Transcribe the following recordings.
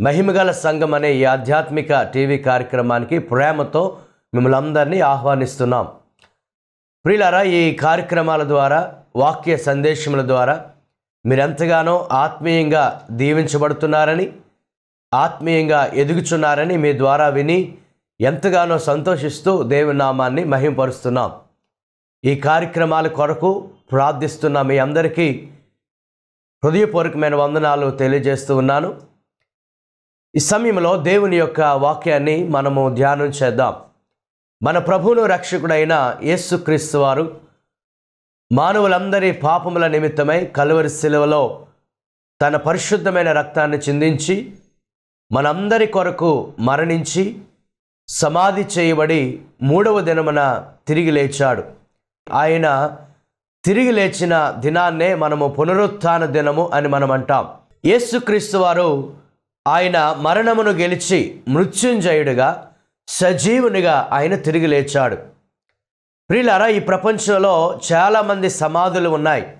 మహిమగల సంఘం అనే ఈ ఆధ్యాత్మిక టీవీ కార్యక్రమానికి ప్రేమతో మిమ్మల్ని అందరినీ ఆహ్వానిస్తున్నాం. ప్రియులారా ఈ కార్యక్రమాల ద్వారా వాక్య సందేశముల ద్వారా మీరెంతగానో ఆత్మీయంగా దీవించబడుతున్నారని ఆత్మీయంగా ఎదుగుచున్నారని మీ ద్వారా విని ఎంతగానో సంతోషిస్తూ దేవుని నామాన్ని మహింపరుస్తున్నాం. ఈ కార్యక్రమాల కొరకు ప్రార్థిస్తున్న మీ అందరికీ హృదయపూర్వకమైన వందనాలు తెలియజేస్తూ ఉన్నాను. ఈ సమయంలో దేవుని యొక్క వాక్యాన్ని మనము ధ్యానం చేద్దాం. మన ప్రభువును రక్షకుడైన యేసుక్రీస్తు వారు మానవులందరి పాపముల నిమిత్తమై కలువరి శిలువలో తన పరిశుద్ధమైన రక్తాన్ని చిందించి మనందరి కొరకు మరణించి సమాధి చేయబడి మూడవ దినమున తిరిగి లేచాడు. ఆయన తిరిగి లేచిన దినాన్నే మనము పునరుత్థాన దినము అని మనం అంటాం యేసుక్రీస్తు వారు ఆయన మరణమును గెలిచి మృత్యుంజయుడిగా సజీవునిగా ఆయన తిరిగి లేచాడు. ప్రియులారా ఈ ప్రపంచంలో చాలామంది సమాధులు ఉన్నాయి.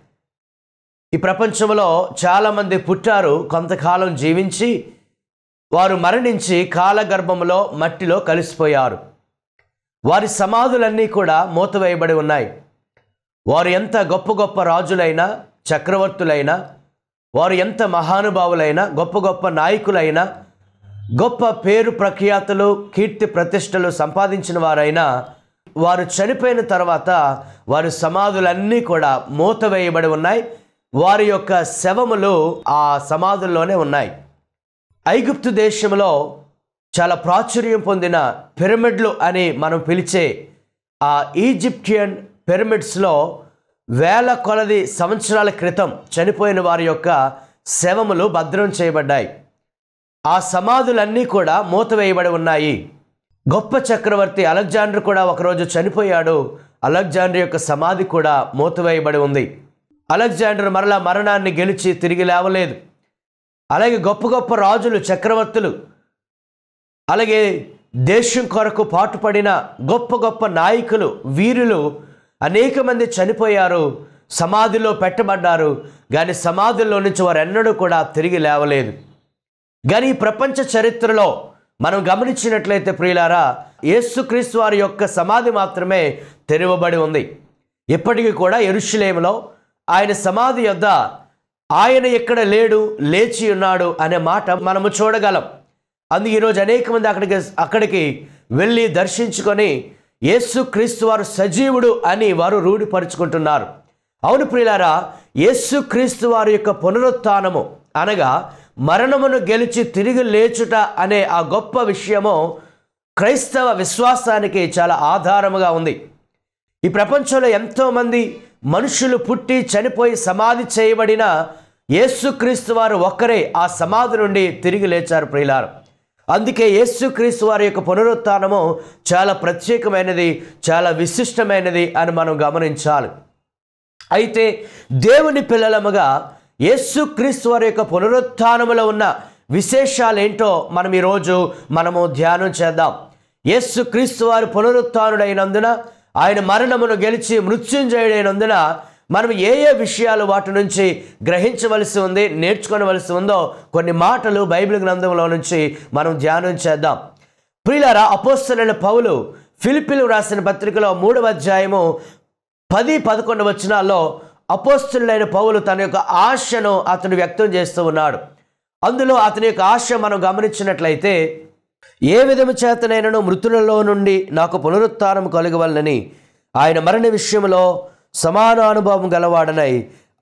ఈ ప్రపంచంలో చాలామంది పుట్టారు కొంతకాలం జీవించి వారు మరణించి కాలగర్భములో మట్టిలో కలిసిపోయారు. వారి సమాధులన్నీ కూడా మూతవేయబడి ఉన్నాయి. వారు ఎంత గొప్ప గొప్ప రాజులైనా చక్రవర్తులైనా వారు ఎంత మహానుభావులైనా గొప్ప గొప్ప నాయకులైనా గొప్ప పేరు ప్రఖ్యాతులు కీర్తి ప్రతిష్టలు సంపాదించిన వారైనా వారు చనిపోయిన తర్వాత వారి సమాధులన్నీ కూడా మూతవేయబడి ఉన్నాయి. వారి యొక్క శవములు ఆ సమాధుల్లోనే ఉన్నాయి. ఐగుప్తు దేశంలో చాలా ప్రాచుర్యం పొందిన పిరమిడ్లు అని మనం పిలిచే ఆ ఈజిప్షియన్ పిరమిడ్స్లో వేల కొలది సంవత్సరాల క్రితం చనిపోయిన వారి యొక్క శవములు భద్రం చేయబడ్డాయి. ఆ సమాధులన్నీ కూడా మూతవేయబడి ఉన్నాయి. గొప్ప చక్రవర్తి అలెగ్జాండర్ కూడా ఒకరోజు చనిపోయాడు. అలెగ్జాండర్ యొక్క సమాధి కూడా మూతవేయబడి ఉంది. అలెగ్జాండర్ మరలా మరణాన్ని గెలిచి తిరిగి లేవలేదు. అలాగే గొప్ప గొప్ప రాజులు చక్రవర్తులు అలాగే దేశం కొరకు పాటుపడిన గొప్ప గొప్ప నాయకులు వీరులు అనేక మంది చనిపోయారు సమాధిలో పెట్టబడ్డారు కానీ సమాధుల్లో నుంచి వారు ఎన్నడూ కూడా తిరిగి లేవలేదు. కానీ ఈ ప్రపంచ చరిత్రలో మనం గమనించినట్లయితే ప్రియులారా యేసుక్రీస్తు వారి యొక్క సమాధి మాత్రమే తెరవబడి ఉంది. ఇప్పటికీ కూడా ఎరుషులేములో ఆయన సమాధి యొద్ద ఆయన ఎక్కడ లేడు లేచి ఉన్నాడు అనే మాట మనము చూడగలం. అందుకు ఈరోజు అనేక మంది అక్కడికి అక్కడికి వెళ్ళి దర్శించుకొని యేసుక్రీస్తు వారు సజీవుడు అని వారు రూఢిపరుచుకుంటున్నారు. అవును ప్రియులారా యేసుక్రీస్తు వారి యొక్క పునరుత్థానము అనగా మరణమును గెలిచి తిరిగి లేచుట అనే ఆ గొప్ప విషయము క్రైస్తవ విశ్వాసానికి చాలా ఆధారముగా ఉంది. ఈ ప్రపంచంలో ఎంతోమంది మనుషులు పుట్టి చనిపోయి సమాధి చేయబడిన యేసుక్రీస్తు వారు ఒక్కరే ఆ సమాధి నుండి తిరిగి లేచారు ప్రియులారు. అందుకే యేసుక్రీస్తు వారి యొక్క పునరుత్నము చాలా ప్రత్యేకమైనది చాలా విశిష్టమైనది అని మనం గమనించాలి. అయితే దేవుని పిల్లలముగా యేసుక్రీస్తు వారి యొక్క పునరుత్నములో ఉన్న విశేషాలు ఏంటో మనం ఈరోజు మనము ధ్యానం చేద్దాం. యేసుక్రీస్తు వారి పునరుత్డైనందున ఆయన మరణమును గెలిచి మృత్యుంజయుడైనందున మనం ఏ ఏ విషయాలు వాటి నుంచి గ్రహించవలసి ఉంది నేర్చుకోవలసి ఉందో కొన్ని మాటలు బైబిల్ గ్రంథంలో నుంచి మనం ధ్యానం చేద్దాం. ప్రియులారా అపోస్తలైన పౌలు ఫిలిపిలు రాసిన పత్రికలో మూడవ అధ్యాయము పది పదకొండు వచనాల్లో అపోస్తులైన పౌలు తన యొక్క ఆశను అతను వ్యక్తం చేస్తూ ఉన్నాడు. అందులో అతని యొక్క ఆశ మనం గమనించినట్లయితే ఏ విధము చేతనైనను మృతులలో నుండి నాకు పునరుత్నం కలగవలనని ఆయన మరణ విషయంలో సమాన అనుభవం గలవాడనై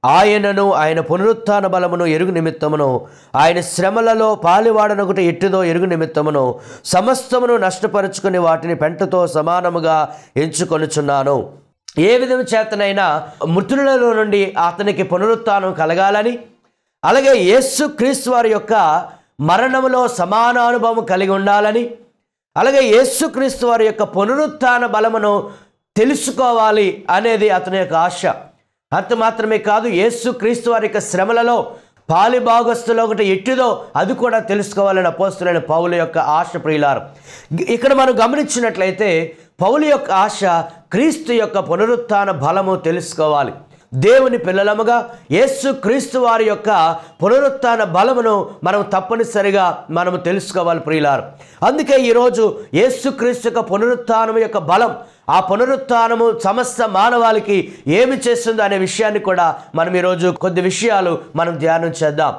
ఆయనను ఆయన పునరుత్థాన బలమును ఎరుగు నిమిత్తమును ఆయన శ్రమలలో పాలివాడనొకటి ఎట్టిదో ఎరుగు నిమిత్తమును సమస్తమును నష్టపరుచుకుని వాటిని పెంటతో సమానముగా ఎంచుకొనుచున్నాను. ఏ విధం చేతనైనా మృతులలో నుండి అతనికి పునరుత్థానం కలగాలని అలాగే యేసు క్రీస్తు వారి యొక్క మరణములో సమాన అనుభవం కలిగి ఉండాలని అలాగే యేసుక్రీస్తు వారి యొక్క పునరుత్థాన బలమును తెలుసుకోవాలి అనేది అతని యొక్క ఆశ. అంత మాత్రమే కాదు యేసుక్రీస్తు వారి యొక్క శ్రమలలో పాలి భాగస్తులో ఒకటి ఎట్టిదో అది కూడా తెలుసుకోవాలని అపోస్తులైన పౌలు యొక్క ఆశ ప్రియులారు. ఇక్కడ మనం గమనించినట్లయితే పౌలు యొక్క ఆశ క్రీస్తు యొక్క పునరుత్థాన బలము తెలుసుకోవాలి. దేవుని పిల్లలముగా యేసు క్రీస్తు వారి యొక్క పునరుత్థాన బలమును మనం తప్పనిసరిగా మనము తెలుసుకోవాలి ప్రియులారు. అందుకే ఈరోజు యేసు క్రీస్తు యొక్క పునరుత్థానం యొక్క బలం ఆ పునరుత్నము సమస్త మానవాళికి ఏమి చేస్తుందో అనే విషయాన్ని కూడా మనం ఈరోజు కొద్ది విషయాలు మనం ధ్యానం చేద్దాం.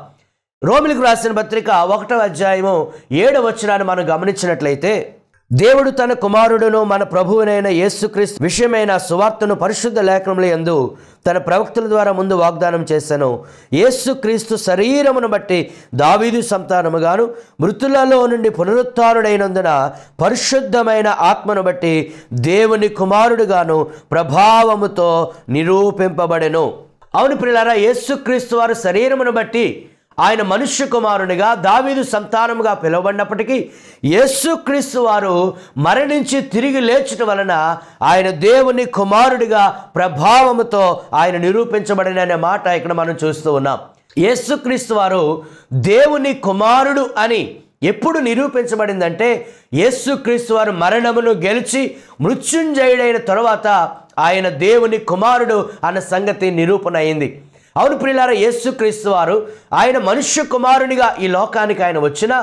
రోమిలకు రాసిన పత్రిక ఒకటో అధ్యాయము ఏడవ వచ్చినాన్ని మనం గమనించినట్లయితే దేవుడు తన కుమారుడును మన ప్రభువునైన యేసుక్రీస్తు విషయమైన సువార్తను పరిశుద్ధ లేఖనముల యందు తన ప్రవక్తల ద్వారా ముందు వాగ్దానం చేశాను. యేసుక్రీస్తు శరీరమును బట్టి దావీదు సంతానముగాను మృతులలో నుండి పునరుత్డైనందున పరిశుద్ధమైన ఆత్మను బట్టి దేవుని కుమారుడుగాను ప్రభావముతో నిరూపింపబడెను. అవును ప్రియులారా యేసుక్రీస్తు వారు శరీరమును బట్టి ఆయన మనుష్య కుమారునిగా దావీదు సంతానముగా పిలువబడినప్పటికీ యేసుక్రీస్తు వారు మరణించి తిరిగి లేచుట వలన ఆయన దేవుని కుమారుడిగా ప్రభావముతో ఆయన నిరూపించబడిన అనే మాట ఇక్కడ మనం చూస్తూ ఉన్నాం. యేసుక్రీస్తు వారు దేవుని కుమారుడు అని ఎప్పుడు నిరూపించబడిందంటే యేసుక్రీస్తు వారు మరణమును గెలిచి మృత్యుంజయుడైన తర్వాత ఆయన దేవుని కుమారుడు అన్న సంగతి నిరూపణ అయింది. అవును యేసు యేసుక్రీస్తు వారు ఆయన మనుష్య కుమారునిగా ఈ లోకానికి ఆయన వచ్చిన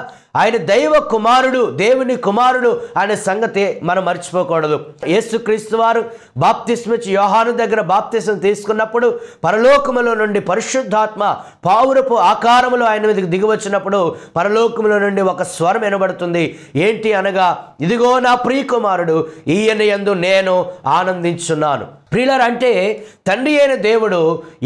ఆయన దైవ కుమారుడు దేవుని కుమారుడు అనే సంగతి మనం మర్చిపోకూడదు. యేసుక్రీస్తు వారు బాప్తిస్మిచ్చి యోహాను దగ్గర బాప్తిసం తీసుకున్నప్పుడు పరలోకములో నుండి పరిశుద్ధాత్మ పావురపు ఆకారములో ఆయన మీదకి దిగివచ్చినప్పుడు పరలోకములో నుండి ఒక స్వరం వినబడుతుంది. ఏంటి అనగా ఇదిగో నా ప్రియ కుమారుడు ఈయన యందు నేను ఆనందించున్నాను. ప్రియులర్ అంటే తండ్రి అయిన దేవుడు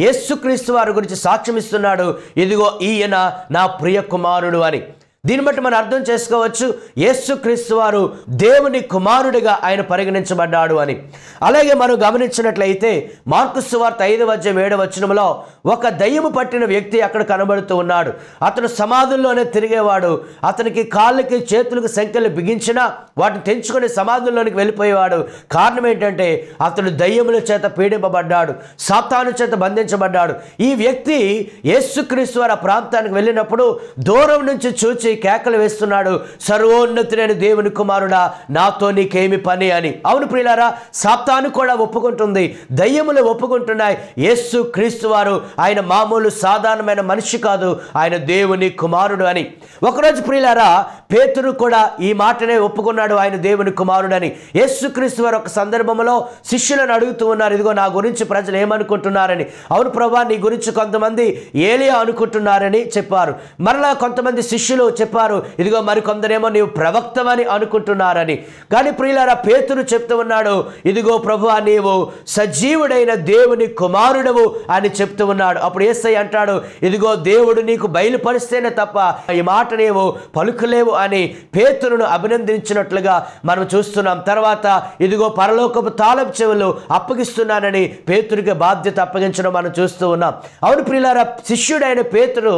యేసుక్రీస్తు వారి గురించి సాక్ష్యం ఇస్తున్నాడు ఇదిగో ఈయన నా ప్రియ కుమారుడు అని. దీన్ని బట్టి మనం అర్థం చేసుకోవచ్చు యేసుక్రీస్తు వారు దేవుని కుమారుడిగా ఆయన పరిగణించబడ్డాడు అని. అలాగే మనం గమనించినట్లయితే మార్కు వార్త ఐదు వద్యం ఏడు వచనంలో ఒక దయ్యము పట్టిన వ్యక్తి అక్కడ కనబడుతూ ఉన్నాడు. అతను సమాధుల్లోనే తిరిగేవాడు. అతనికి కాళ్ళకి చేతులకు సంఖ్యలు బిగించినా వాటిని తెంచుకొని సమాధుల్లోనికి వెళ్ళిపోయేవాడు. కారణం ఏంటంటే అతడు దయ్యముల చేత పీడింపబడ్డాడు. సాతాను చేత బంధించబడ్డాడు. ఈ వ్యక్తి యేసుక్రీస్తు వారి ఆ ప్రాంతానికి వెళ్ళినప్పుడు దూరం నుంచి చూచి కేకలు వేస్తున్నాడు. సర్వోన్నతుడైన దేవుని కుమారుడా నాతో నీకేమి పని అని. అవును ప్రియులారా సప్తాను కూడా ఒప్పుకుంటుంది. దయ్యములు ఒప్పుకుంటున్నాయి. యేసు క్రీస్తు వారు ఆయన మామూలు సాధారణమైన మనిషి కాదు. ఆయన దేవుని కుమారుడు అని. ఒకరోజు ప్రియులారా పేతురు కూడా ఈ మాటనే ఒప్పుకున్నాడు ఆయన దేవుని కుమారుడని. యేసుక్రీస్తు వారు ఒక సందర్భంలో శిష్యులను అడుగుతూ ఉన్నారు ఇదిగో నా గురించి ప్రజలు ఏమనుకుంటున్నారని? అవును ప్రభా నీ గురించి కొంతమంది ఏలియా అనుకుంటున్నారని చెప్పారు. మరలా కొంతమంది శిష్యులు చెప్పారు ఇదిగో మరి కొందరేమో నీవు ప్రవక్తమని అనుకుంటున్నారని. కానీ ప్రియులారా పేతురు చెప్తూ ఉన్నాడు ఇదిగో ప్రభు నీవు సజీవుడైన దేవుని కుమారుడవు అని చెప్తూ ఉన్నాడు. అప్పుడు ఏసై అంటాడు ఇదిగో దేవుడు నీకు బయలుపరిస్తేనే తప్ప ఈ మాట నీవు పలుకులేవు అని పేతురును అభినందించినట్లుగా మనం చూస్తున్నాం. తర్వాత ఇదిగో పరలోకపు తాళపు చెవులు అప్పగిస్తున్నానని పేతురికి బాధ్యత అప్పగించడం మనం చూస్తూ ఉన్నాం. అవును ప్రియులారా శిష్యుడైన పేతురు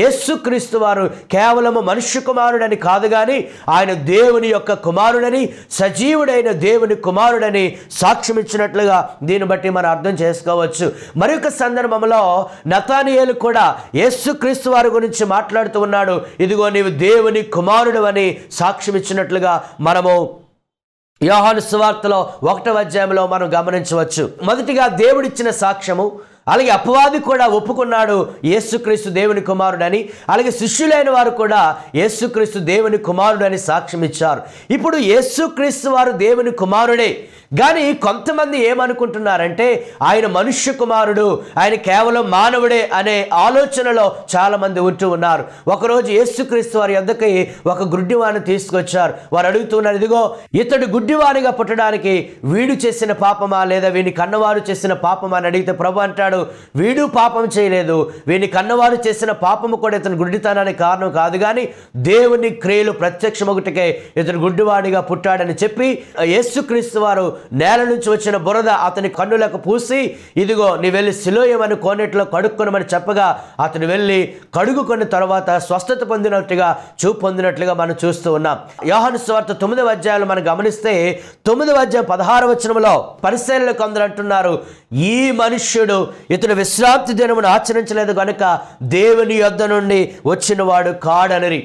యేసుక్రీస్తు వారు కేవలము మనుష్య కుమారుడని కాదు కానీ ఆయన దేవుని యొక్క కుమారుడని సజీవుడైన దేవుని కుమారుడని సాక్ష్యం ఇచ్చినట్లుగా దీన్ని బట్టి మనం అర్థం చేసుకోవచ్చు. మరొక సందర్భంలో నతానియేలు కూడా యేసుక్రీస్తు వారి గురించి మాట్లాడుతూ ఉన్నాడు. ఇదిగో నీవు దేవుని కుమారు కుమారుడు అని సాక్ష్యం ఇచ్చినట్లుగా మనము యోహాను సువార్తలో ఒకటవ అధ్యాయంలో మనం గమనించవచ్చు. మొదటిగా దేవుడిచ్చిన సాక్ష్యము అలాగే అపవాది కూడా ఒప్పుకున్నాడు యేసుక్రీస్తు దేవుని కుమారుడని అలాగే శిష్యులైన వారు కూడా యేసుక్రీస్తు దేవుని కుమారుడని సాక్ష్యం ఇచ్చారు ఇప్పుడు యేసుక్రీస్తు వారు దేవుని కుమారుడే. కానీ కొంతమంది ఏమనుకుంటున్నారంటే ఆయన మనుష్య కుమారుడు ఆయన కేవలం మానవుడే అనే ఆలోచనలో చాలామంది ఉంటూ ఉన్నారు. ఒకరోజు యేసుక్రీస్తు వారి యొద్దకి ఒక గుడ్డివాణి తీసుకొచ్చారు. వారు అడుగుతున్నారు ఇదిగో ఇతడు గుడ్డివాణిగా పుట్టడానికి వీడు చేసిన పాపమా? లేదా వీని కన్నవారు చేసిన పాపమా? అని అడిగితే ప్రభు అంటాడు అంటాడు వీడు పాపం చేయలేదు. వీని కన్నవారు చేసిన పాపము కూడా ఇతను గుడ్డితనానికి కారణం కాదు. కానీ దేవుని క్రియలు ప్రత్యక్షమొకటికే ఇతను గుడ్డివాడిగా పుట్టాడని చెప్పి యేసుక్రీస్తు వారు నేల నుంచి వచ్చిన బురద అతని కన్నులకు పూసి ఇదిగో నీ వెళ్ళి శిలోయమని కోనేటిలో కడుక్కొనమని చెప్పగా అతను వెళ్ళి కడుగుకొని తర్వాత స్వస్థత పొందినట్టుగా చూపు పొందినట్లుగా మనం చూస్తూ ఉన్నాం. యోహన్ స్వార్థ తొమ్మిదవ అధ్యాయాలు మనం గమనిస్తే తొమ్మిదవ అధ్యాయం పదహారు వచనంలో పరిశీలనకు కొందరు అంటున్నారు ఈ మనుష్యుడు ఇతడు విశ్రాంతి దినమును ఆచరించలేదు కనుక దేవుని యొద్ద నుండి వచ్చినవాడు కాడనరి.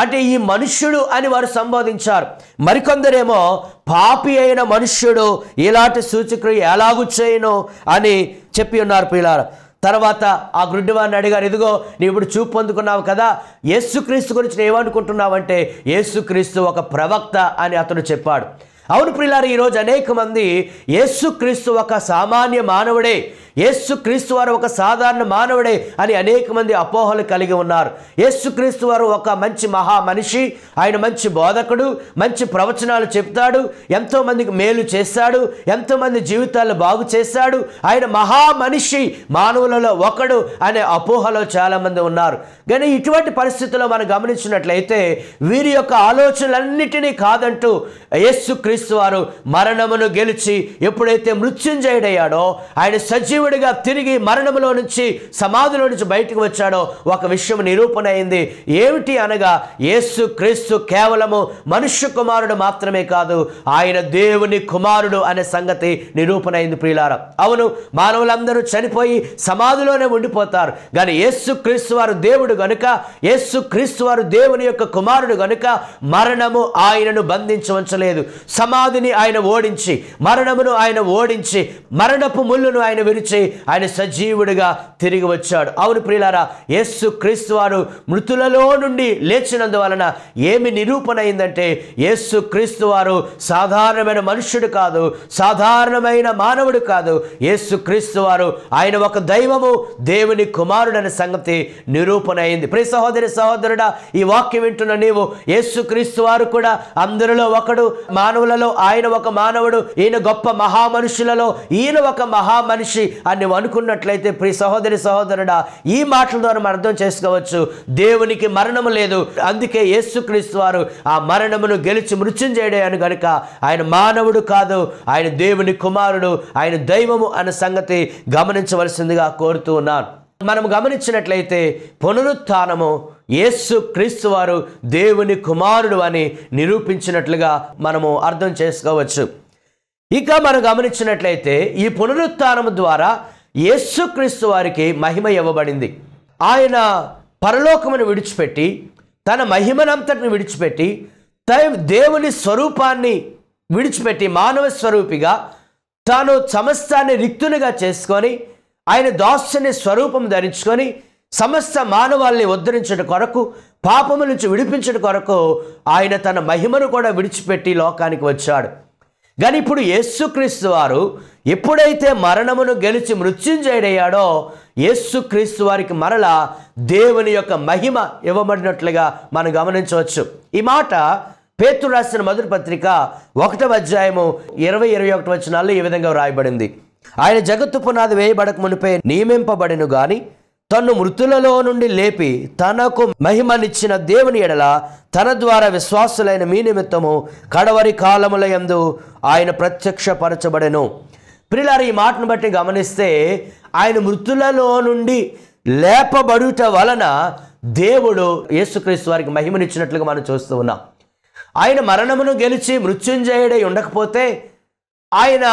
అంటే ఈ మనుష్యుడు అని వారు సంబోధించారు. మరికొందరేమో పాపి అయిన మనుష్యుడు ఇలాంటి సూచక్రియ ఎలాగు చేయను అని చెప్పి ఉన్నారు పిల్లలు. తర్వాత ఆ గుడ్డివాడిని అడిగారు ఇదిగో నీవు ఇప్పుడు చూపు పొందుకున్నావు కదా యేసుక్రీస్తు గురించి నేను ఏమనుకుంటున్నావంటే యేసుక్రీస్తు ఒక ప్రవక్త అని అతను చెప్పాడు. అవును ప్రియులారు ఈరోజు అనేక మంది యేసుక్రీస్తు ఒక సామాన్య మానవుడే. యేసుక్రీస్తు వారు ఒక సాధారణ మానవుడే అని అనేక మంది అపోహలు కలిగి ఉన్నారు. యేసుక్రీస్తు వారు ఒక మంచి మహా మనిషి ఆయన మంచి బోధకుడు మంచి ప్రవచనాలు చెప్తాడు ఎంతో మందికి మేలు చేస్తాడు ఎంతో మంది జీవితాలు బాగు చేస్తాడు. ఆయన మహా మనిషి మానవులలో ఒకడు అనే అపోహలో చాలామంది ఉన్నారు. కానీ ఇటువంటి పరిస్థితుల్లో మనం గమనించినట్లయితే వీరి యొక్క ఆలోచనలన్నిటినీ కాదంటూ యేసుక్రీస్తు వారు మరణమును గెలిచి ఎప్పుడైతే మృత్యుంజయుడయ్యాడో ఆయన సజీవుడిగా తిరిగి మరణంలో నుంచి సమాధిలో నుంచి బయటకు వచ్చాడో ఒక విషయం నిరూపణ అయింది. ఏమిటి అనగా యేసు క్రీస్తు కేవలము మనుష్య కుమారుడు మాత్రమే కాదు ఆయన దేవుని కుమారుడు అనే సంగతి నిరూపణ అయింది ప్రియులార. అవును మానవులందరూ చనిపోయి సమాధిలోనే ఉండిపోతారు. కానీ యేసు క్రీస్తు వారు దేవుడు గనుక యేసు క్రీస్తు వారు దేవుని యొక్క కుమారుడు గనుక మరణము ఆయనను బంధించవచ్చలేదు సమాధిని ఆయన ఓడించి మరణమును ఆయన ఓడించి మరణపు ముళ్ళును ఆయన విరిచి ఆయన సజీవుడిగా తిరిగి వచ్చాడు. అవును ప్రియులారా యేసు క్రీస్తు వారు మృతులలో నుండి లేచినందువలన ఏమి నిరూపణ అయిందంటే యేసు క్రీస్తు వారు సాధారణమైన మనుష్యుడు కాదు సాధారణమైన మానవుడు కాదు. యేసు క్రీస్తు వారు ఆయన ఒక దైవము దేవుని కుమారుడనే సంగతి నిరూపణ అయింది. ప్రియ సహోదరి సహోదరుడా ఈ వాక్యం వింటున్న నీవు యేసు క్రీస్తు వారు కూడా అందరిలో ఒకడు మానవులలో ఆయన ఒక మానవుడు ఈయన గొప్ప మహామనుషులలో ఈయన ఒక మహామనిషి అని నువ్వు అనుకున్నట్లయితే ప్రియ సహోదరి సహోదరుడా ఈ మాటల ద్వారా మనం అర్థం చేసుకోవచ్చు. దేవునికి మరణము లేదు. అందుకే యేసుక్రీస్తు వారు ఆ మరణమును గెలిచి మృత్యుంజయుడే చేయడాను గనుక ఆయన మానవుడు కాదు ఆయన దేవుని కుమారుడు ఆయన దైవము అనే సంగతి గమనించవలసిందిగా కోరుతూ ఉన్నాను. మనం గమనించినట్లయితే పునరుత్థానము యేసు క్రీస్తు వారు దేవుని కుమారుడు అని నిరూపించినట్లుగా మనము అర్థం చేసుకోవచ్చు. ఇక మనం గమనించినట్లయితే ఈ పునరుత్థానం ద్వారా యేసుక్రీస్తు వారికి మహిమ ఇవ్వబడింది. ఆయన పరలోకమును విడిచిపెట్టి తన మహిమనంతటిని విడిచిపెట్టి దేవుని స్వరూపాన్ని విడిచిపెట్టి మానవ స్వరూపిగా తాను సమస్తాన్ని రిక్తునిగా చేసుకొని ఆయన దాస్యని స్వరూపం ధరించుకొని సమస్త మానవాల్ని ఉద్ధరించడం కొరకు పాపము నుంచి విడిపించడం కొరకు ఆయన తన మహిమను కూడా విడిచిపెట్టి లోకానికి వచ్చాడు. కానీ ఇప్పుడు యేసుక్రీస్తు వారు ఎప్పుడైతే మరణమును గెలిచి మృత్యుంజయుడయ్యాడో యేసుక్రీస్తు వారికి మరల దేవుని యొక్క మహిమ ఇవ్వబడినట్లుగా మనం గమనించవచ్చు. ఈ మాట పేతురు రాసిన మొదటి పత్రిక ఒకటవ అధ్యాయము ఇరవై ఇరవై ఒకటి వచనాల్లో ఈ విధంగా వ్రాయబడింది. ఆయన జగత్తు పునాది వేయబడక మునిపై నియమింపబడిను గాని తన్ను మృతులలో నుండి లేపి తనకు మహిమనిచ్చిన దేవుని ఎడల తన ద్వారా విశ్వాసులైన మీ నిమిత్తము కడవరి కాలముల యందు ఆయన ప్రత్యక్షపరచబడెను. ప్రిలారి ఈ మాటను బట్టి గమనిస్తే ఆయన మృతులలో నుండి లేపబడుట వలన దేవుడు యేసుక్రీస్తు వారికి మహిమనిచ్చినట్లుగా మనం చూస్తూ ఉన్నాం. ఆయన మరణమును గెలిచి మృత్యుంజయుడై ఉండకపోతే ఆయన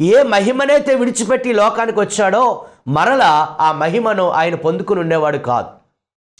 ఏ మహిమనైతే విడిచిపెట్టి లోకానికి వచ్చాడో మరల ఆ మహిమను ఆయన పొందుకుని ఉండేవాడు కాదు.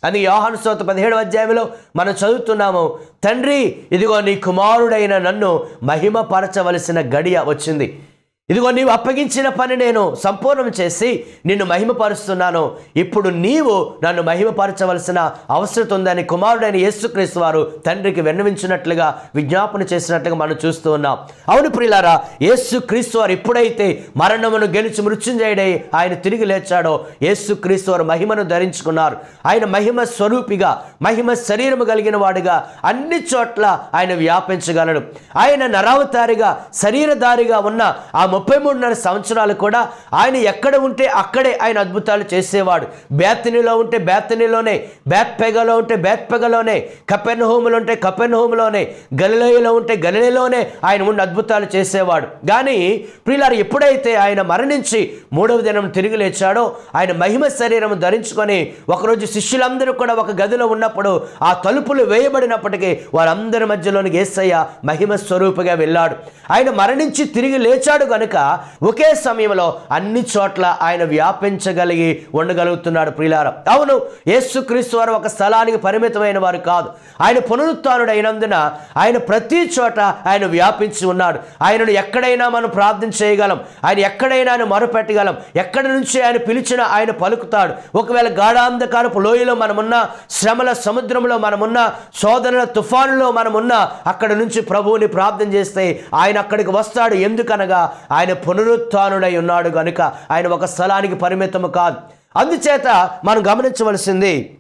అని యోహాను స్తోత్ర పదిహేడు అధ్యాయంలో మనం చదువుతున్నాము తండ్రి ఇదిగో నీ కుమారుడైన నన్ను మహిమపరచవలసిన గడియ వచ్చింది. ఇదిగో నీవు అప్పగించిన పని నేను సంపూర్ణం చేసి నిన్ను మహిమపరుస్తున్నాను. ఇప్పుడు నీవు నన్ను మహిమపరచవలసిన అవసరం ఉందని కుమారుడైన యేసుక్రీస్తు వారు తండ్రికి విన్నవించినట్లుగా విజ్ఞాపన చేసినట్లుగా మనం చూస్తూ ఉన్నాం. అవును ప్రియులారా యేసుక్రీస్తు వారు ఎప్పుడైతే మరణమును గెలిచి మృత్యుంజయుడై ఆయన తిరిగి లేచాడో యేసుక్రీస్తు వారు మహిమను ధరించుకున్నారు. ఆయన మహిమ స్వరూపిగా మహిమ శరీరము కలిగిన వాడుగా అన్ని చోట్ల ఆయన వ్యాపించగలడు. ఆయన నరావతారిగా శరీరధారిగా ఉన్న ఆ ముప్పై మూడున్నర సంవత్సరాలు కూడా ఆయన ఎక్కడ ఉంటే అక్కడే ఆయన అద్భుతాలు చేసేవాడు. బ్యాత్నీలో ఉంటే బేతనీలోనే బేత్పెగలో ఉంటే బేత్పెగలోనే కపెన్ హోములు ఉంటే కపెన్ హోములోనే గలిలయలో ఉంటే గలిలయలోనే ఆయన ఉండి అద్భుతాలు చేసేవాడు. కానీ ప్రియులారు ఎప్పుడైతే ఆయన మరణించి మూడవ దినం తిరిగి లేచాడో ఆయన మహిమ శరీరం ధరించుకొని ఒకరోజు శిష్యులందరూ కూడా ఒక గదిలో ఉన్నప్పుడు ఆ తలుపులు వేయబడినప్పటికీ వారందరి మధ్యలోని ఏసయ్య మహిమ స్వరూపిగా వెళ్ళాడు. ఆయన మరణించి తిరిగి లేచాడు కనుక ఒకే సమయంలో అన్ని చోట్ల ఆయన వ్యాపించగలిగి ఉండగలుగుతున్నాడు ప్రియులార. అవును యేసుక్రీస్తు వారు ఒక స్థలానికి పరిమితమైన వారు కాదు. ఆయన పునరుత్డైనందున అయినందున ఆయన ప్రతి చోట ఆయన వ్యాపించి ఉన్నాడు. ఆయనను ఎక్కడైనా మనం ప్రార్థన చేయగలం. ఆయన ఎక్కడైనా ఆయన మొరపెట్టగలం. ఎక్కడి నుంచి ఆయన పిలిచినా ఆయన పలుకుతాడు. ఒకవేళ గాఢాంధకారపు లోయలో మనమున్న శ్రమల సముద్రంలో మనమున్న శోధనల తుఫానులో మనమున్న అక్కడ నుంచి ప్రభువుని ప్రార్థన చేస్తే ఆయన అక్కడికి వస్తాడు. ఎందుకనగా ఆయన పునరుత్నుడై ఉన్నాడు కనుక ఆయన ఒక స్థలానికి పరిమితము కాదు. అందుచేత మనం గమనించవలసింది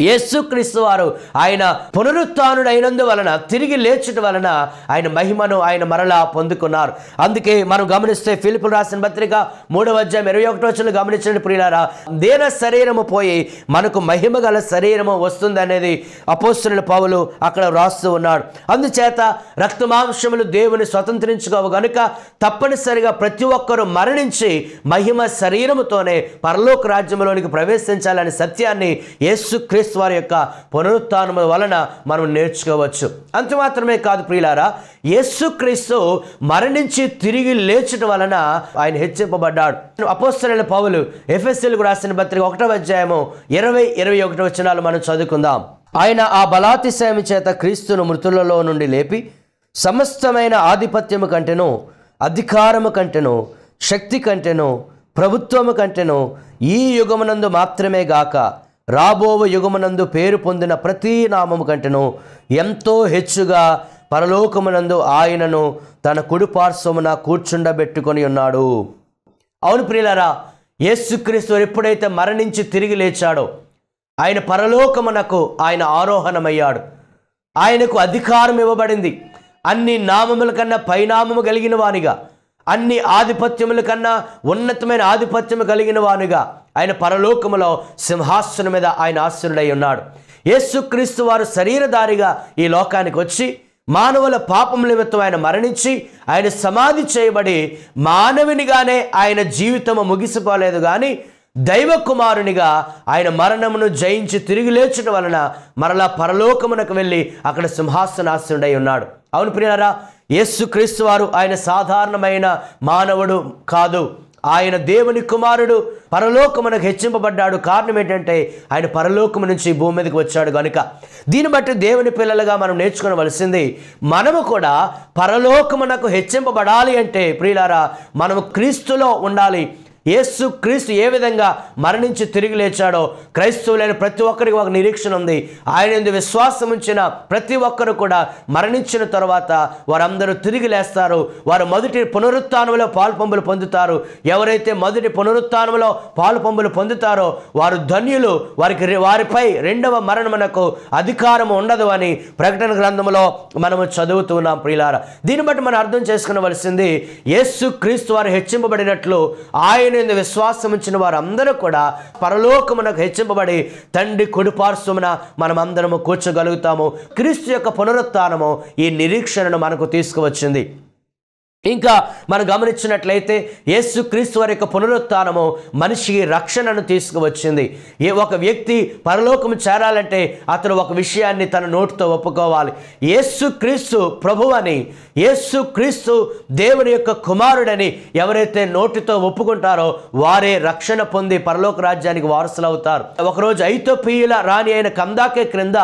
యేసుక్రీస్తు వారు ఆయన పునరుత్నుడైనందువలన తిరిగి లేచుట వలన ఆయన మహిమను ఆయన మరలా పొందుకున్నారు. అందుకే మనం గమనిస్తే ఫిలిపులు రాసిన పత్రిక మూడవ అధ్యాయం ఇరవై ఒకటో వచ్చిన గమనించిన ప్రియులారా దేన శరీరము పోయి మనకు మహిమ గల శరీరము వస్తుంది అనేది అపోస్తుల పౌలు అక్కడ వ్రాస్తూ ఉన్నాడు. అందుచేత రక్తమాంసములు దేవుని స్వతంత్రించుకోవు గనుక తప్పనిసరిగా ప్రతి ఒక్కరూ మరణించి మహిమ శరీరముతోనే పరలోక రాజ్యంలోనికి ప్రవేశించాలనే సత్యాన్ని యేసు వారి యొక్క పునరుత్నము వలన మనం నేర్చుకోవచ్చు. అంత మాత్రమే కాదు ప్రియులారా యేసుక్రీస్తు మరణించి తిరిగి లేచడం వలన ఆయన హెచ్చింపబడ్డాడు. అపోస్తలైన పౌలు ఎఫ్ఎస్ఎల్కు రాసిన పత్రిక ఒకటో అధ్యాయము ఇరవై ఇరవై ఒకటి వచ్చినాలు మనం చదువుకుందాం. ఆయన ఆ బలాతిశయం చేత క్రీస్తును మృతులలో నుండి లేపి సమస్తమైన ఆధిపత్యము కంటేను అధికారము కంటేను శక్తి కంటేను ప్రభుత్వము కంటేను ఈ యుగమునందు మాత్రమే గాక రాబోవ యుగమునందు పేరు పొందిన ప్రతి నామము కంటెను ఎంతో హెచ్చుగా పరలోకమునందు ఆయనను తన కుడిపార్శ్వమున కూర్చుండబెట్టుకొని ఉన్నాడు. అవును ప్రియులరా యేసుక్రీస్తు ఎప్పుడైతే మరణించి తిరిగి లేచాడో ఆయన పరలోకమునకు ఆయన ఆరోహణమయ్యాడు. ఆయనకు అధికారం ఇవ్వబడింది. అన్ని నామముల కన్నా పైనామము కలిగిన వానిగా అన్ని ఆధిపత్యముల కన్నా ఉన్నతమైన ఆధిపత్యము కలిగిన వానిగా ఆయన పరలోకములో సింహాసనం మీద ఆయన ఆశ్రుడై ఉన్నాడు. యేసుక్రీస్తు వారు శరీరధారిగా ఈ లోకానికి వచ్చి మానవుల పాపం నిమిత్తం ఆయన మరణించి ఆయన సమాధి చేయబడి మానవునిగానే ఆయన జీవితము ముగిసిపోలేదు కానీ దైవ కుమారునిగా ఆయన మరణమును జయించి తిరిగి లేచడం వలన మరలా పరలోకమునకు వెళ్ళి అక్కడ సింహాసనాసుడై ఉన్నాడు. అవును ప్రియారా యేసుక్రీస్తు వారు ఆయన సాధారణమైన మానవుడు కాదు. ఆయన దేవుని కుమారుడు పరలోకమునకు హెచ్చింపబడ్డాడు. కారణం ఏంటంటే ఆయన పరలోకము నుంచి భూమి మీదకి వచ్చాడు కనుక దీన్ని బట్టి దేవుని పిల్లలుగా మనం నేర్చుకోవలసింది మనము కూడా పరలోకమునకు హెచ్చింపబడాలి అంటే ప్రియులారా మనము క్రీస్తులో ఉండాలి. యేసు క్రీస్తు ఏ విధంగా మరణించి తిరిగి లేచాడో క్రైస్తవులైన ప్రతి ఒక్కరికి ఒక నిరీక్షణ ఉంది. ఆయన విశ్వాసం ఉంచిన ప్రతి ఒక్కరు కూడా మరణించిన తర్వాత వారందరూ తిరిగి లేస్తారు. వారు మొదటి పునరుత్నంలో పాల్పంపులు పొందుతారు. ఎవరైతే మొదటి పునరుత్నంలో పాలుపంపులు పొందుతారో వారు ధన్యులు. వారికి వారిపై రెండవ మరణమునకు అధికారం ఉండదు అని ప్రకటన గ్రంథంలో మనము చదువుతున్నాం ప్రియులార. దీన్ని బట్టి మనం అర్థం చేసుకునవలసింది యేసు క్రీస్తు వారు హెచ్చింపబడినట్లు ఆయన ఆయన విశ్వాసం ఉంచిన వారందరూ కూడా పరలోకమునకు హెచ్చింపబడి తండ్రి కుడిపార్శ్వమున మనం అందరము కూర్చోగలుగుతాము. క్రీస్తు యొక్క పునరుత్నము ఈ నిరీక్షణను మనకు తీసుకువచ్చింది. ఇంకా మనం గమనించినట్లయితే యేసు క్రీస్తు వారి యొక్క పునరుత్నము మనిషికి రక్షణను తీసుకువచ్చింది. ఏ ఒక వ్యక్తి పరలోకము చేరాలంటే అతను ఒక విషయాన్ని తన నోటితో ఒప్పుకోవాలి. యేసు క్రీస్తు ప్రభు అని యేసు క్రీస్తు దేవుని యొక్క కుమారుడని ఎవరైతే నోటితో ఒప్పుకుంటారో వారే రక్షణ పొంది పరలోక రాజ్యానికి వారసులు అవుతారు ఒకరోజు ఐతోపియుల రాణి అయిన కందాకే క్రింద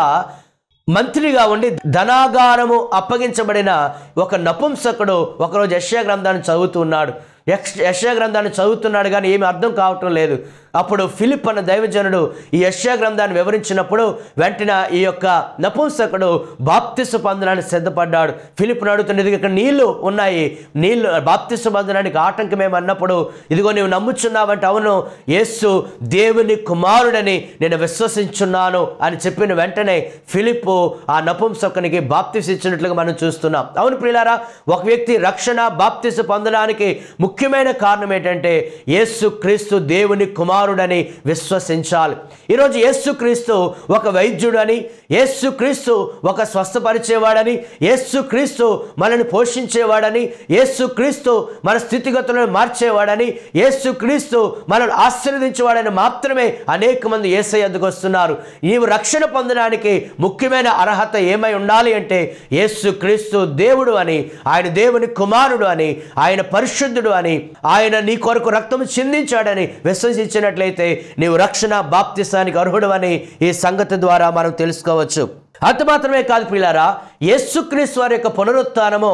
మంత్రిగా ఉండి ధనాగారము అప్పగించబడిన ఒక నపుంసకుడు ఒకరోజు యశ్యా గ్రంథాన్ని చదువుతున్నాడు ఉన్నాడు యక్ష గ్రంథాన్ని చదువుతున్నాడు కానీ ఏమి అర్థం కావటం లేదు. అప్పుడు ఫిలిప్ అన్న దైవజనుడు ఈ యశ్యా గ్రంథాన్ని వివరించినప్పుడు వెంటనే ఈ యొక్క నపుంసకుడు బాప్తిస్సు పొందడానికి సిద్ధపడ్డాడు. ఫిలిప్ను అడుగుతున్నది ఇక్కడ నీళ్ళు ఉన్నాయి. నీళ్ళు బాప్తిస్సు పొందడానికి ఆటంకమేమన్నప్పుడు ఇదిగో నువ్వు నమ్ముచున్నావంటే అవును యేసు దేవుని కుమారుడని నేను విశ్వసించున్నాను అని చెప్పిన వెంటనే ఫిలిప్ ఆ నపుంసకునికి బాప్తిస్ ఇచ్చినట్లుగా మనం చూస్తున్నాం. అవును ప్రియులారా ఒక వ్యక్తి రక్షణ బాప్తిస్ పొందడానికి ముఖ్యమైన కారణం ఏంటంటే యేసుక్రీస్తు దేవుని కుమారుడని విశ్వసించాలి. ఈరోజు యేసుక్రీస్తు ఒక వైద్యుడని యేసుక్రీస్తు ఒక స్వస్థపరిచేవాడని యేసుక్రీస్తు మనల్ని పోషించేవాడని యేసుక్రీస్తు మన స్థితిగతులను మార్చేవాడని యేసుక్రీస్తు మనల్ని ఆశీర్వదించేవాడని మాత్రమే అనేక మంది ఏసై ఎద్దుకు వస్తున్నారు. నీవు రక్షణ పొందడానికి ముఖ్యమైన అర్హత ఏమై ఉండాలి అంటే యేసుక్రీస్తు దేవుడు అని ఆయన దేవుని కుమారుడు అని ఆయన పరిశుద్ధుడు అని ఆయన నీ కొరకు రక్తం చిందించాడని విశ్వసించినట్లయితే నీవు రక్షణ బాప్తిస్తానికి అర్హుడు అని ఈ సంగతి ద్వారా మనం తెలుసుకోవచ్చు. అంత మాత్రమే కాదు పిల్లారా యేసుక్రీస్తు వారి యొక్క పునరుత్నము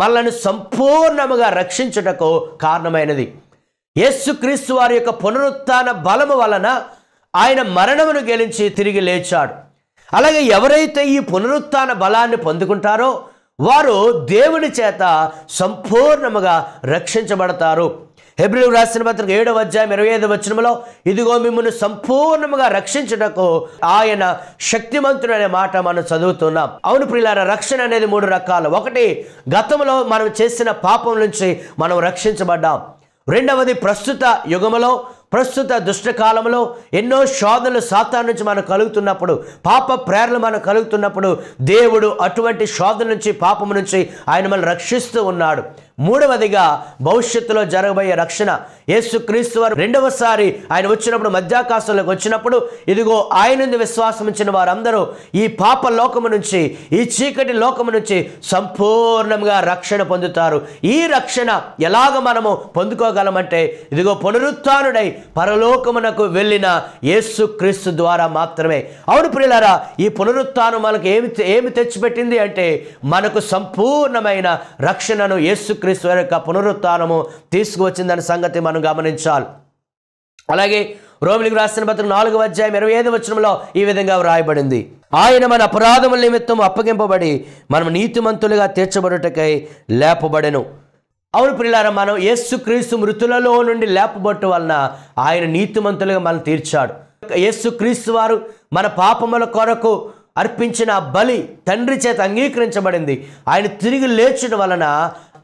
మనల్ని సంపూర్ణముగా రక్షించుటకు కారణమైనది. యేసుక్రీస్తు వారి యొక్క పునరుత్న బలము వలన ఆయన మరణమును గెలిచి తిరిగి లేచాడు. అలాగే ఎవరైతే ఈ పునరుత్న బలాన్ని పొందుకుంటారో వారు దేవుని చేత సంపూర్ణముగా రక్షించబడతారు. హెబ్రిల్ రాసిన పత్రిక ఏడవ అధ్యాయం ఇరవై ఐదు వచనంలో ఇదిగో మిమ్మల్ని సంపూర్ణముగా రక్షించుటకు ఆయన శక్తిమంతుడు అనే మాట మనం చదువుతున్నాం. అవును ప్రియులారా రక్షణ అనేది మూడు రకాలు. ఒకటి గతంలో మనం చేసిన పాపం నుంచి మనం రక్షించబడ్డాం. రెండవది ప్రస్తుత యుగములో ప్రస్తుత దుష్టకాలంలో ఎన్నో శోధనలు సాతాన్ నుంచి మనకు కలుగుతున్నప్పుడు పాప ప్రేరణలు మనకు కలుగుతున్నప్పుడు దేవుడు అటువంటి శోధన నుంచి పాపం నుంచి ఆయన మనల్ని రక్షిస్తూ ఉన్నాడు. మూడవదిగా భవిష్యత్తులో జరగబోయే రక్షణ. యేసుక్రీస్తు వారు రెండవసారి ఆయన వచ్చినప్పుడు మధ్యాకాశంలోకి వచ్చినప్పుడు ఇదిగో ఆయన విశ్వాసం ఇచ్చిన వారందరూ ఈ పాప లోకము నుంచి ఈ చీకటి లోకము నుంచి సంపూర్ణంగా రక్షణ పొందుతారు. ఈ రక్షణ ఎలాగ మనము పొందుకోగలమంటే ఇదిగో పునరుత్నుడై పరలోకమునకు వెళ్ళిన యేసుక్రీస్తు ద్వారా మాత్రమే. అవును ప్రియులారా ఈ పునరుత్నం మనకు ఏమి ఏమి తెచ్చిపెట్టింది అంటే మనకు సంపూర్ణమైన రక్షణను యేసుక్రీస్తు యేసుక్రీస్తు యొక్క పునరుత్నము తీసుకువచ్చిందనే సంగతి మనం గమనించాలి. అలాగే రోమిలికి రాసిన పత్రిక నాలుగవ అధ్యాయం ఇరవై ఐదు వచనంలో ఈ విధంగా వ్రాయబడింది. ఆయన మన అపరాధముల నిమిత్తం అప్పగింపబడి మనం నీతిమంతులుగా తీర్చబడుటకై లేపబడెను. అవును పిల్లారా మనం యేసుక్రీస్తు మృతులలో నుండి లేపబట్టు వలన ఆయన నీతిమంతులుగా మనం తీర్చాడు. యేసుక్రీస్తు వారు మన పాపముల కొరకు అర్పించిన బలి తండ్రి చేత అంగీకరించబడింది. ఆయన తిరిగి లేచడం వలన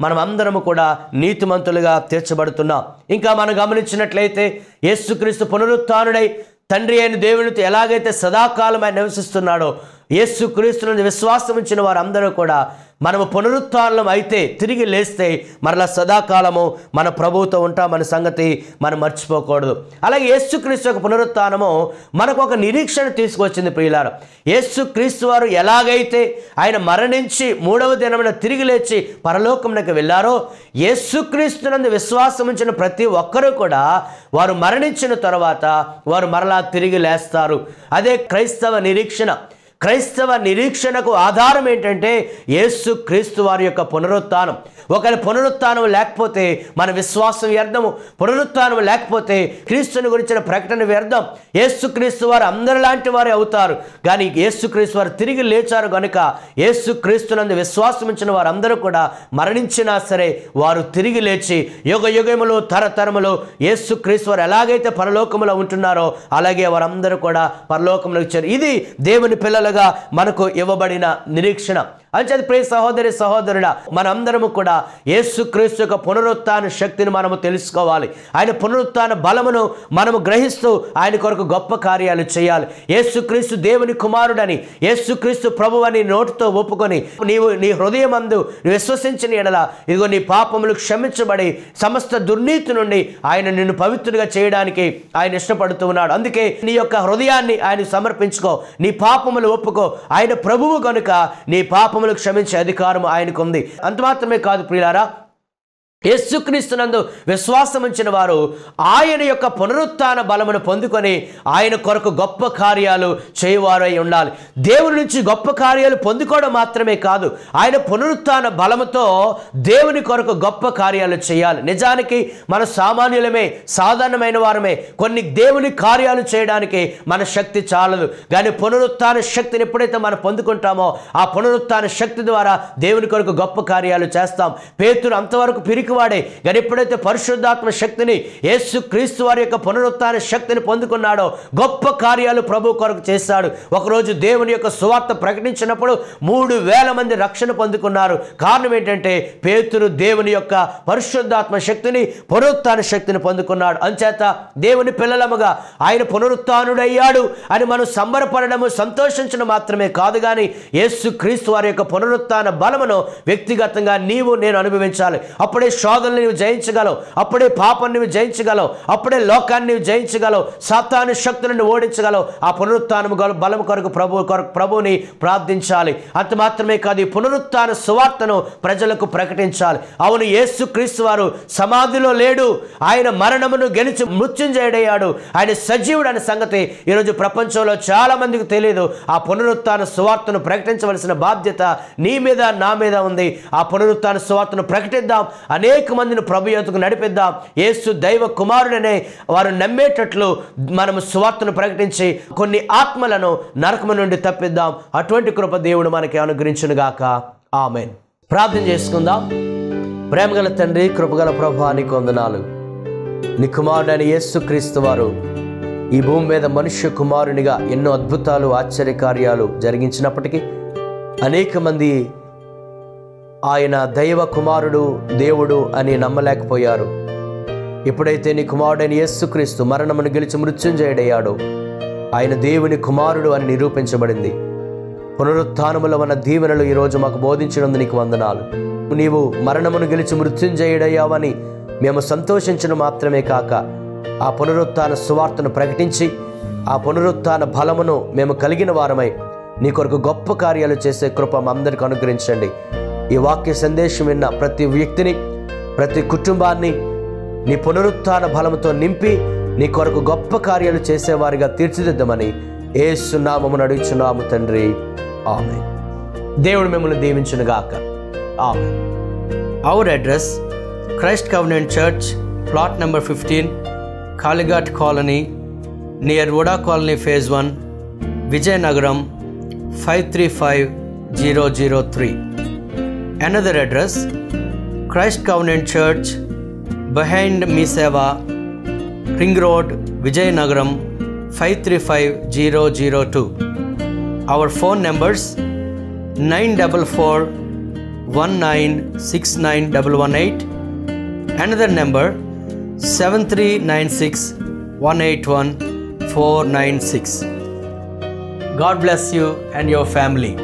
మనం అందరము కూడా నీతిమంతులుగా తీర్చబడుతున్నాం. ఇంకా మనం గమనించినట్లయితే యేసుక్రీస్తు పునరుత్నుడై తండ్రి అయిన దేవునితో ఎలాగైతే సదాకాలం ఆయన నివసిస్తున్నాడో యేసు క్రీస్తులను విశ్వాసం ఉంచిన వారందరూ కూడా మనము పునరుత్నం అయితే తిరిగి లేస్తే మరలా సదాకాలము మన ప్రభువుతో ఉంటామన్న సంగతి మనం మర్చిపోకూడదు. అలాగే యేసుక్రీస్తు యొక్క పునరుత్నము మనకు ఒక నిరీక్షణ తీసుకొచ్చింది ప్రియులారు. యేసుక్రీస్తు వారు ఎలాగైతే ఆయన మరణించి మూడవ దినమున తిరిగి లేచి పరలోకంలోకి వెళ్ళారో యేసుక్రీస్తునందు విశ్వాసం ఉంచిన ప్రతి ఒక్కరూ కూడా వారు మరణించిన తర్వాత వారు మరలా తిరిగి లేస్తారు. అదే క్రైస్తవ నిరీక్షణ. క్రైస్తవ నిరీక్షణకు ఆధారం ఏంటంటే యేసు క్రీస్తు వారి యొక్క పునరుత్థానం. ఒకరి పునరుత్నం లేకపోతే మన విశ్వాసం వ్యర్థము. పునరుత్నం లేకపోతే క్రీస్తుని గురించిన ప్రకటన వ్యర్థం. ఏసుక్రీస్తు వారు అందరి లాంటి వారే అవుతారు. కానీ ఏసుక్రీస్తు వారు తిరిగి లేచారు కనుక ఏసుక్రీస్తునందు విశ్వాసం ఇచ్చిన వారందరూ కూడా మరణించినా సరే వారు తిరిగి లేచి యుగ యుగములు తరతరములు ఏసుక్రీస్తు వారు ఎలాగైతే పరలోకములో ఉంటున్నారో అలాగే వారందరూ కూడా పరలోకంలో ఇచ్చారు ఇది దేవుని పిల్లలుగా మనకు ఇవ్వబడిన నిరీక్షణ. అంచేది ప్రియ సహోదరి సహోదరుడ మనందరము కూడా యేసుక్రీస్తు యొక్క పునరుత్న శక్తిని మనము తెలుసుకోవాలి. ఆయన పునరుత్న బలమును మనము గ్రహిస్తూ ఆయన కొరకు గొప్ప కార్యాలు చేయాలి. యేసుక్రీస్తు దేవుని కుమారుడని యేసుక్రీస్తు ప్రభు అని నోటితో ఒప్పుకొని నీవు నీ హృదయమందు నువ్వు విశ్వసించిన ఎడల ఇదిగో నీ పాపములు క్షమించబడి సమస్త దుర్నీతి నుండి ఆయన నిన్ను పవిత్రుడిగా చేయడానికి ఆయన ఇష్టపడుతూ ఉన్నాడు. అందుకే నీ యొక్క హృదయాన్ని ఆయన సమర్పించుకో. నీ పాపములు ఒప్పుకో. ఆయన ప్రభువు కనుక నీ పాపములు క్షమించే అధికారం ఆయనకు ఉంది అంత మాత్రమే కాదు ప్రియులారా యేసుక్రీస్తునందు విశ్వాసముంచిన వారు ఆయన యొక్క పునరుత్థాన బలమును పొందుకొని ఆయన కొరకు గొప్ప కార్యాలు చేయవారై ఉండాలి. దేవుని నుంచి గొప్ప కార్యాలు పొందుకోవడం మాత్రమే కాదు ఆయన పునరుత్థాన బలముతో దేవుని కొరకు గొప్ప కార్యాలు చేయాలి. నిజానికి మన సామాన్యులమే సాధారణమైన వారమే. కొన్ని దేవుని కార్యాలు చేయడానికి మన శక్తి చాలదు. కానీ పునరుత్థాన శక్తిని ఎప్పుడైతే మనం పొందుకుంటామో ఆ పునరుత్థాన శక్తి ద్వారా దేవుని కొరకు గొప్ప కార్యాలు చేస్తాం. పేతురు అంతవరకు పిరికి పిరికివాడే కానీ ఎప్పుడైతే పరిశుద్ధాత్మ శక్తిని యేసు క్రీస్తు వారి యొక్క పునరుత్థాన శక్తిని పొందుకున్నాడో గొప్ప కార్యాలు ప్రభు కొరకు చేశాడు. ఒకరోజు దేవుని యొక్క సువార్త ప్రకటించినప్పుడు మూడు వేల మంది రక్షణ పొందుకున్నారు. కారణం ఏంటంటే పేతురు దేవుని యొక్క పరిశుద్ధాత్మ శక్తిని పునరుత్థాన శక్తిని పొందుకున్నాడు. అంచేత దేవుని పిల్లలముగా ఆయన పునరుత్నుడయ్యాడు అని మనం సంబరపడము సంతోషించడం మాత్రమే కాదు కానీ యేసు క్రీస్తు వారి యొక్క పునరుత్న బలమును వ్యక్తిగతంగా నీవు నేను అనుభవించాలి. అప్పుడే శోధనలు నువ్వు జయించగలవు. అప్పుడే పాపం నువ్వు జయించగలవు. అప్పుడే లోకాన్ని నువ్వు జయించగలవు. సాతాను శక్తులను ఓడించగలవు. ఆ పునరుత్థానము బలం కొరకు ప్రభు కొరకు ప్రభుని ప్రార్థించాలి. అంత మాత్రమే కాదు ఈ పునరుత్థాన సువార్తను ప్రజలకు ప్రకటించాలి. అవును యేసు క్రీస్తు వారు సమాధిలో లేడు. ఆయన మరణమును గెలిచి మృత్యుంజయుడయ్యాడు. ఆయన సజీవుడు అనే సంగతి ఈరోజు ప్రపంచంలో చాలా మందికి తెలియదు ఆ పునరుత్థాన సువార్తను ప్రకటించవలసిన బాధ్యత నీ మీద నా మీద ఉంది. ఆ పునరుత్థాన సువార్తను ప్రకటిద్దాం. అని అనేక మందిని ప్రభు యోతకు నడిపిద్దాం. యేసు దైవ కుమారుడనే వారు నమ్మేటట్లు మనము స్వార్థను ప్రకటించి కొన్ని ఆత్మలను నరకము నుండి తప్పిద్దాం. అటువంటి కృప దేవుడు మనకి అనుగ్రహించునుగాక. ఆమెన్. ప్రార్థన చేసుకుందాం. ప్రేమగల తండ్రి కృపగల ప్రభా నీకు వందనాలు. నీ కుమారుడైన యేసు క్రీస్తు వారు ఈ భూమి మీద మనుష్య కుమారునిగా ఎన్నో అద్భుతాలు ఆశ్చర్యకార్యాలు జరిగించినప్పటికీ అనేక మంది ఆయన దైవ కుమారుడు దేవుడు అని నమ్మలేకపోయారు. ఎప్పుడైతే నీ కుమారుడైన యేసుక్రీస్తు మరణమును గెలిచి మృత్యుంజయుడయ్యాడు. ఆయన దేవుని కుమారుడు అని నిరూపించబడింది. పునరుత్నముల ఉన్న దీవెనలు ఈరోజు మాకు బోధించినందు నీకు వందనాలు. నీవు మరణమును గెలిచి మృత్యుంజయుడయ్యావని మేము సంతోషించడం మాత్రమే కాక ఆ పునరుత్న సువార్తను ప్రకటించి ఆ పునరుత్న బలమును మేము కలిగిన వారమై నీ కొరకు గొప్ప కార్యాలు చేసే కృప మా అందరికి అనుగ్రహించండి. ఈ వాక్య సందేశం విన్న ప్రతి వ్యక్తిని ప్రతి కుటుంబాన్ని నీ పునరుత్థాన బలముతో నింపి నీ కొరకు గొప్ప కార్యాలు చేసేవారిగా తీర్చిదిద్దమని ఏసునామమును అడుగుచున్నాము తండ్రి. ఆమె దేవుడు మిమ్మల్ని దీవించునుగాక ఆమె our address Christ covenant church plot number fifteen Kalighat colony near VUDA colony phase one Vizianagaram five three five zero zero three Another address Christ Covenant Church behind Miseva, Ring Road, Vijayanagaram 535002. Our phone numbers 944 1969118. Another number 7396 God bless you and your family.